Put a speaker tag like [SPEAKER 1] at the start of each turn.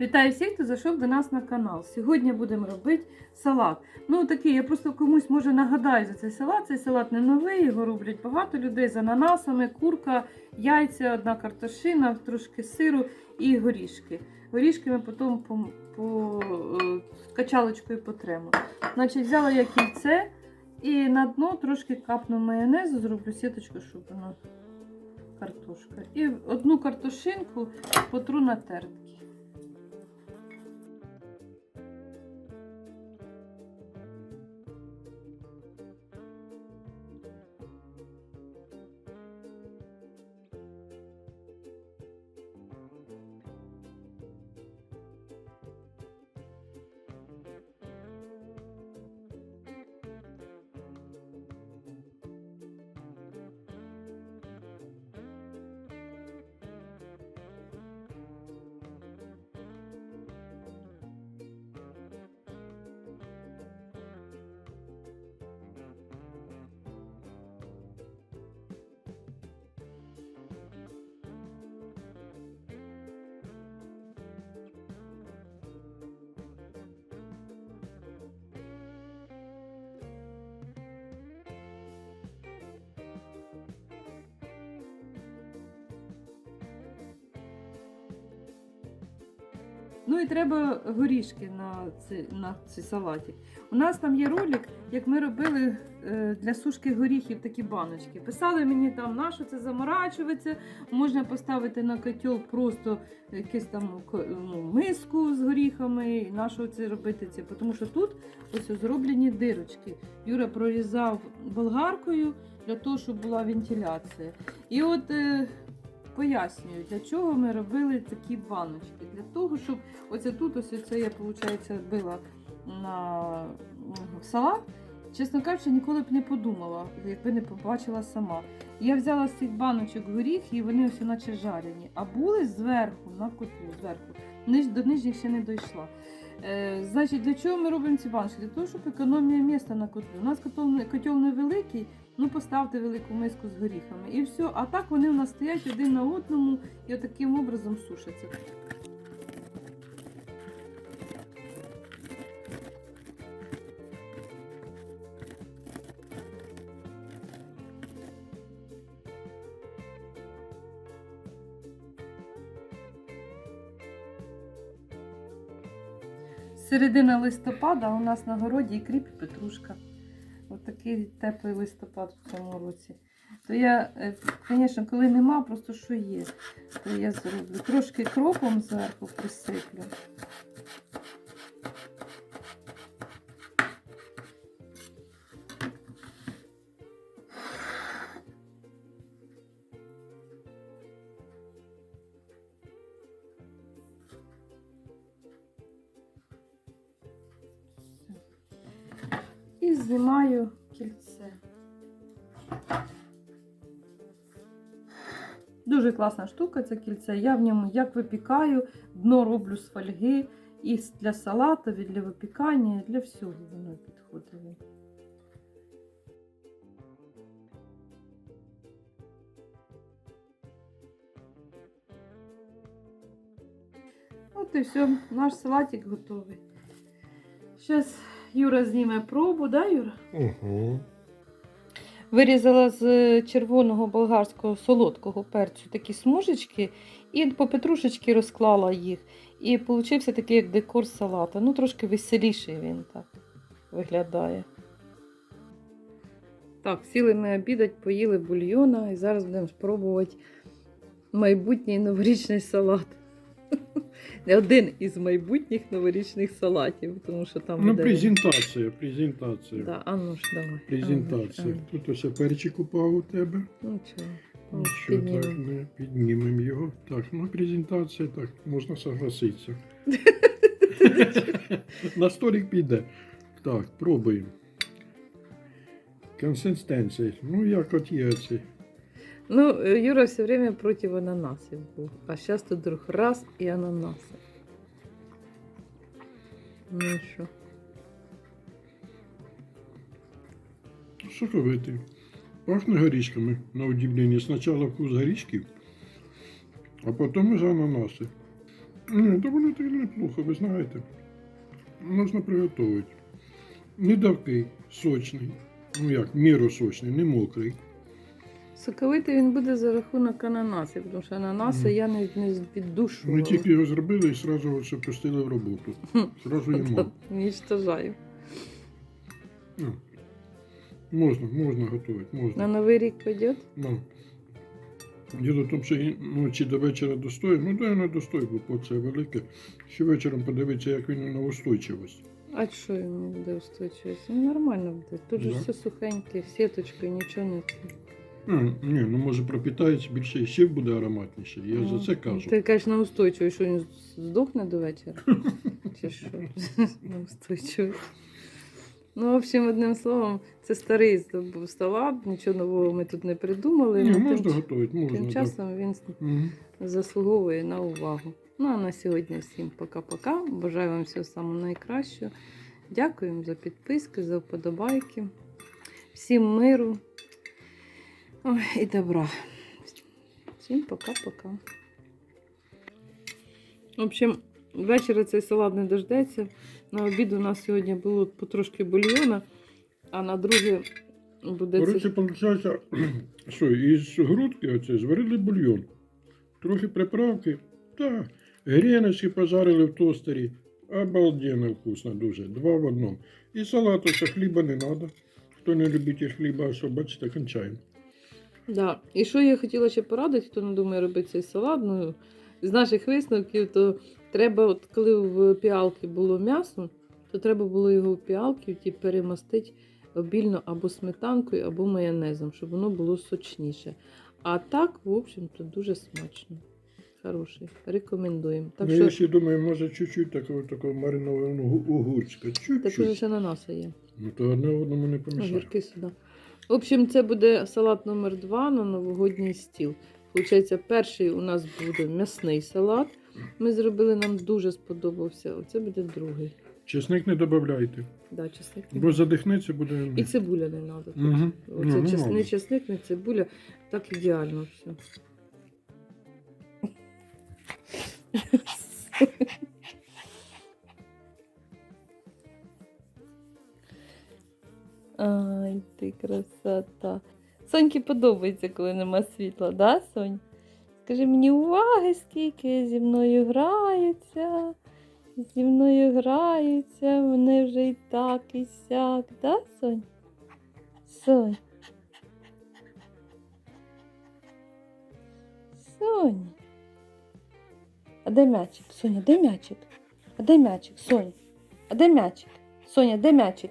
[SPEAKER 1] Вітаю всіх, хто зайшов до нас на канал. Сьогодні будемо робити салат. Ну такий, я просто комусь може нагадаю за цей салат. Цей салат не новий, його роблять багато людей з ананасами, курка, яйця, одна картошина, трошки сиру і горішки. Горішки ми потім по, по е, качалочкою потремо. Значить, взяла я кільце і на дно трошки капну майонезу, зроблю сіточку, щоб воно картошка. І одну картошинку потру на тертки. Ну і треба горішки на цей, на цей салатик. У нас там є ролик, як ми робили е, для сушки горіхів такі баночки. Писали мені там, на що це заморачуватися, можна поставити на котел просто якусь там ну, миску з горіхами, і на що це робити це. Тому що тут ось зроблені дирочки. Юра прорізав болгаркою для того, щоб була вентиляція. І от е, пояснюю, для чого ми робили такі баночки. Для того, щоб оце тут, ось це я, виходить, била на салат. Чесно кажучи, ніколи б не подумала, якби не побачила сама. Я взяла з цих баночок горіх, і вони ось наче жарені. А були зверху, на котлу, зверху. До нижніх ще не дійшла. Е, значить, для чого ми робимо ці баночки? Для того, щоб економія міста на котлі. У нас котел, не- котел невеликий, ну поставте велику миску з горіхами. І все. А так вони у нас стоять один на одному і таким образом сушаться. Середина листопада у нас на городі і кріп і петрушка. Ось такий теплий листопад в цьому році. То я, е, звісно, коли нема, просто що є, то я зроблю. Трошки кропом зверху присиплю. І знімаю кільце. Дуже класна штука це кільце. Я в ньому як випікаю, дно роблю з фольги і для салату, і для випікання, і для всього воно підходить. От і все, наш салатик готовий. Зараз Юра зніме пробу, да, Юра?
[SPEAKER 2] Угу.
[SPEAKER 1] Вирізала з червоного болгарського солодкого перцю такі смужечки і по петрушечки розклала їх. І получився такий як декор салата. Ну, трошки веселіший він так виглядає. Так, сіли ми обідать, поїли бульйона і зараз будемо спробувати майбутній новорічний салат. Один із майбутніх новорічних салатів, тому що там
[SPEAKER 2] Ну,
[SPEAKER 1] буде...
[SPEAKER 2] презентація, презентація.
[SPEAKER 1] Да, а ну ж давай.
[SPEAKER 2] Презентація.
[SPEAKER 1] А ну,
[SPEAKER 2] Тут ось перчик упав у тебе.
[SPEAKER 1] Ну чого. О,
[SPEAKER 2] Нічого так, ми піднімемо його. Так, ну презентація, так, можна согласитися. На столик піде. Так, пробуємо. Консистенція. Ну, як от є ці.
[SPEAKER 1] Ну, э, Юра все время против ананасів був. А зараз тут вдруг раз і ананаси. Ну і що?
[SPEAKER 2] Що робити? Пахне горішками, на удивлення. Спочатку вкус горішків, а потім вже ананаси. Ні, то воно так неплохо, ви знаєте. Можна приготувати. Не давкий, сочний. Ну як, міру сочний, не мокрий.
[SPEAKER 1] Соковитий він буде за рахунок ананасів, тому що ананаси
[SPEAKER 2] Мгм.
[SPEAKER 1] я не, не віддушувала.
[SPEAKER 2] Ми тільки його зробили і одразу все пустили в роботу. Зразу їмо.
[SPEAKER 1] Уничтожаю.
[SPEAKER 2] Ну, Можна, можна готувати, можна. На.
[SPEAKER 1] Новий рік пойдет?
[SPEAKER 2] Ну. Діло в тому, що і ночі до вечора достоїть. Ну, дай на достой, бо порція велика. Ще вечором подивитися, як він на устойчивість.
[SPEAKER 1] А що йому буде устойчивість? Ну, нормально буде. Тут же
[SPEAKER 2] Да.
[SPEAKER 1] все сухеньке, сіточкою, нічого не.
[SPEAKER 2] А, ні, ну може пропітається більше і ще буде ароматніше. Я за це кажу.
[SPEAKER 1] Ти кажеш на устойчивість, що він здохне до вечора? Чи що? На устойчивість. Ну, в общем, одним словом, це старий салат, нічого нового ми тут не придумали.
[SPEAKER 2] Ні,
[SPEAKER 1] ну,
[SPEAKER 2] можна
[SPEAKER 1] тим,
[SPEAKER 2] готувати, можна.
[SPEAKER 1] тим часом він заслуговує на увагу. Ну а на сьогодні всім пока-пока. Бажаю вам всього самого найкращого. Дякуємо за підписки, за вподобайки. Всім миру Ой, і добра. Всім пока-пока. В общем, ввечері цей салат не дождеться. На обід у нас сьогодні було потрошки бульйона, а на друге буде.
[SPEAKER 2] Коротше, виходить, що із грудки оце зварили бульйон. Трохи приправки. Так. Гріночки пожарили в тостері. Обалденно вкусно дуже. Два в одному. І салату, що хліба не треба. Хто не любить хліба, що бачите, кончаємо.
[SPEAKER 1] Да. І що я хотіла ще порадити, хто не думає робити цей салат, ну, з наших висновків, то треба, от коли в піалки було м'ясо, то треба було його в піалки ті, перемастити обільно або сметанкою, або майонезом, щоб воно було сочніше. А так, в общем-то, дуже смачно. Хороший. Рекомендуємо. Так
[SPEAKER 2] ну,
[SPEAKER 1] що,
[SPEAKER 2] я ще думаю, може чуть-чуть такого, такого маринованого огурчика. Чуть-чуть.
[SPEAKER 1] так що ж ананаса є.
[SPEAKER 2] Ну то одне одному не помішає.
[SPEAKER 1] Огірки сюди. В общем, це буде салат номер два на новогодній стіл. Получається, перший у нас буде м'ясний салат. Ми зробили, нам дуже сподобався. Оце буде другий.
[SPEAKER 2] Чесник не додавайте,
[SPEAKER 1] Да, чесник.
[SPEAKER 2] бо задихнеться буде.
[SPEAKER 1] І цибуля не треба.
[SPEAKER 2] Угу.
[SPEAKER 1] Оце чесник, не чесник, не цибуля. Так ідеально все. Ай, ти красота. Соньки подобається, коли нема світла, да, Сонь? Скажи мені уваги, скільки зі мною граються. Зі мною граються, мене вже і так, і сяк, да, Сонь? Сонь. Сонь. А де м'ячик? Соня, де м'ячик? А де м'ячик? Соня? А де м'ячик? Соня, де м'ячик?